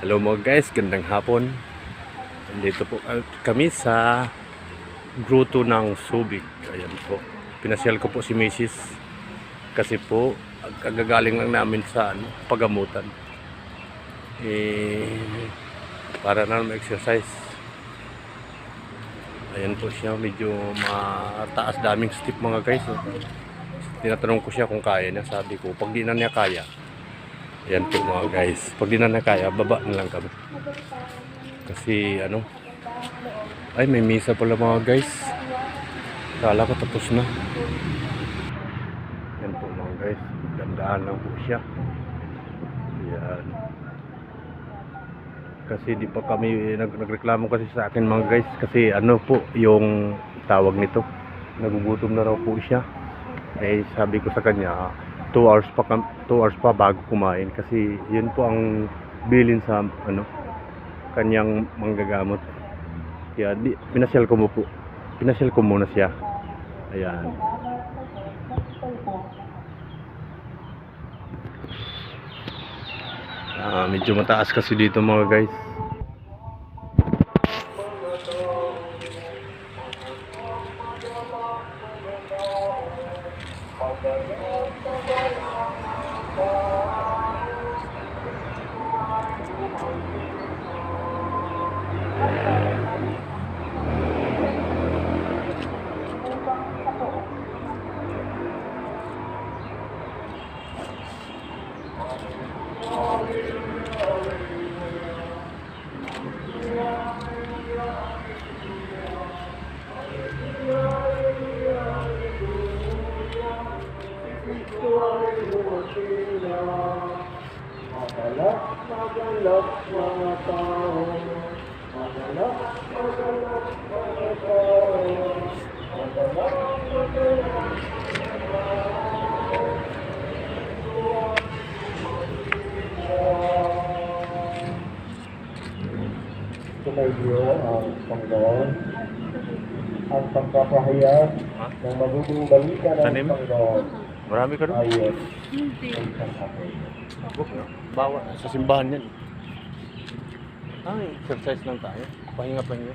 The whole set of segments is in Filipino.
Hello mga guys, gandang hapon. Nandito po kami sa Grotto ng Subic. Ayan po. Pinasyal ko po si Mrs. Kasi po, kagagaling lang namin sa ano, pagamutan. Eh, para na ma-exercise. Ayan po siya, medyo mataas daming step mga guys. Oh. Tinatanong ko siya kung kaya niya. Sabi ko, pag di na niya kaya, Ayan po mga guys. Pag di na na kaya, baba na lang kami. Kasi ano, ay may misa pala mga guys. Kala ko tapos na. Ayan po mga guys. Gandaan lang po siya. Ayan. Kasi di pa kami nag nagreklamo kasi sa akin mga guys. Kasi ano po yung tawag nito. Nagugutom na raw po siya. Eh sabi ko sa kanya, 2 hours pa 2 hours pa bago kumain kasi yun po ang bilin sa ano kanyang manggagamot. Kaya di, pinasyal ko mo po. Pinasyal ko muna siya. Ayan. Ah, medyo mataas kasi dito mga guys. Thank you. Magalak, magalak mga tao. Magalak, magalak mga tao. Magalak, magalak Sumayo ang Panginoon ang pagpapahayag ng maguging balita ng? Panginoon Marami ka doon? atin. Bawa sa simbahan yan. Ay, exercise lang tayo. Pahinga pahinga.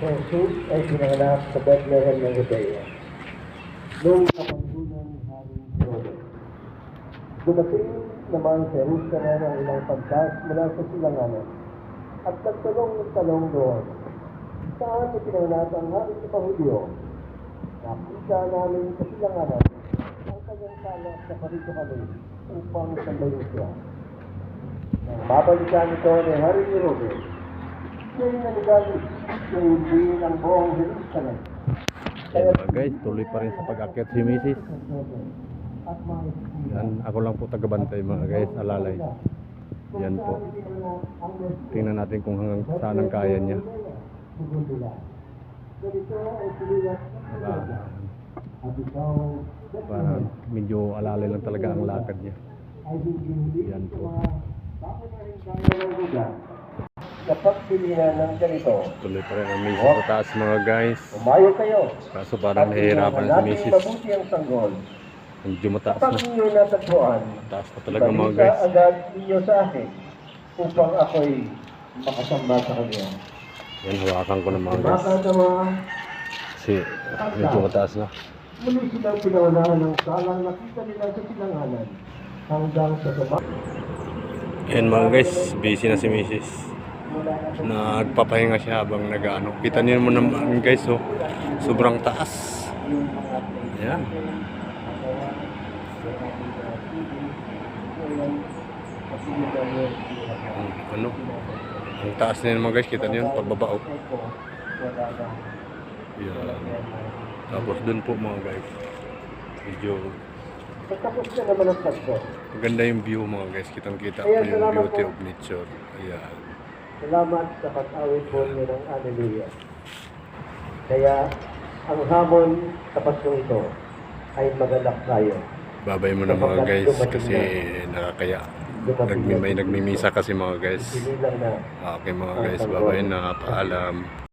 Si Jesus ay pinanganak sa Bethlehem ng Judea. Noong kapanggunan ni Haring Herodes. Dumating naman sa Jerusalem ang ilang pagkas mula sa silanganan at nagtalong-talong doon. Saan ipinanganak ang hari sa Pahudyo? Nakita namin sa silanganan ang kanyang kalak sa parito kami upang sambayin siya. Nang mabalikan ito ni Hari Herodes, siya'y naligalit sa hindi ng buong Jerusalem. Ayan mga guys, tuloy pa rin sa pag-akyat si Mrs. Yan, ako lang po tagabantay mga guys, alalay. Yan po. Tingnan natin kung hanggang saan ang kaya niya. Ikaw Parang medyo alalay lang talaga ang lakad niya. Yan po. kaya ng lugar. Kapag pilihan ng ganito, Tuloy pa rin ang Mrs. sa taas mga guys. umayo kayo. Kaso parang nahihirapan na natin Mrs. mabuti ang sanggol. Medyo mataas Kapag na. ninyo natagpuan, Mataas pa talaga mga guys. agad ninyo sa akin upang ako'y makasamba sa kanya. Yan, hawakan ko na mga guys. Makasama, Kasi medyo mataas na. muli silang pinaunahan ng salang nakita nila sa silanganan hanggang sa tumak. Yan mga guys, busy na si Mrs. Nagpapahinga siya habang nag-ano. Kita niyo mo naman guys, oh. sobrang taas. Yan. Hmm, ano? Ang taas na yun mga guys, kita niyo yun, pababa oh. Yan. Tapos dun po mga guys. Medyo Pagkapos na naman ang maganda yung view mga guys. Kitang kita po Ayan, yung beauty of nature. Ayan. Salamat sa pag-awit po niyo ng Alleluia. Kaya ang hamon sa Paskong ito ay magalak tayo. Babay mo na mga guys kasi nakakaya. Nagmi, may nagmimisa kasi mga guys. Okay mga guys, bye-bye na. Paalam.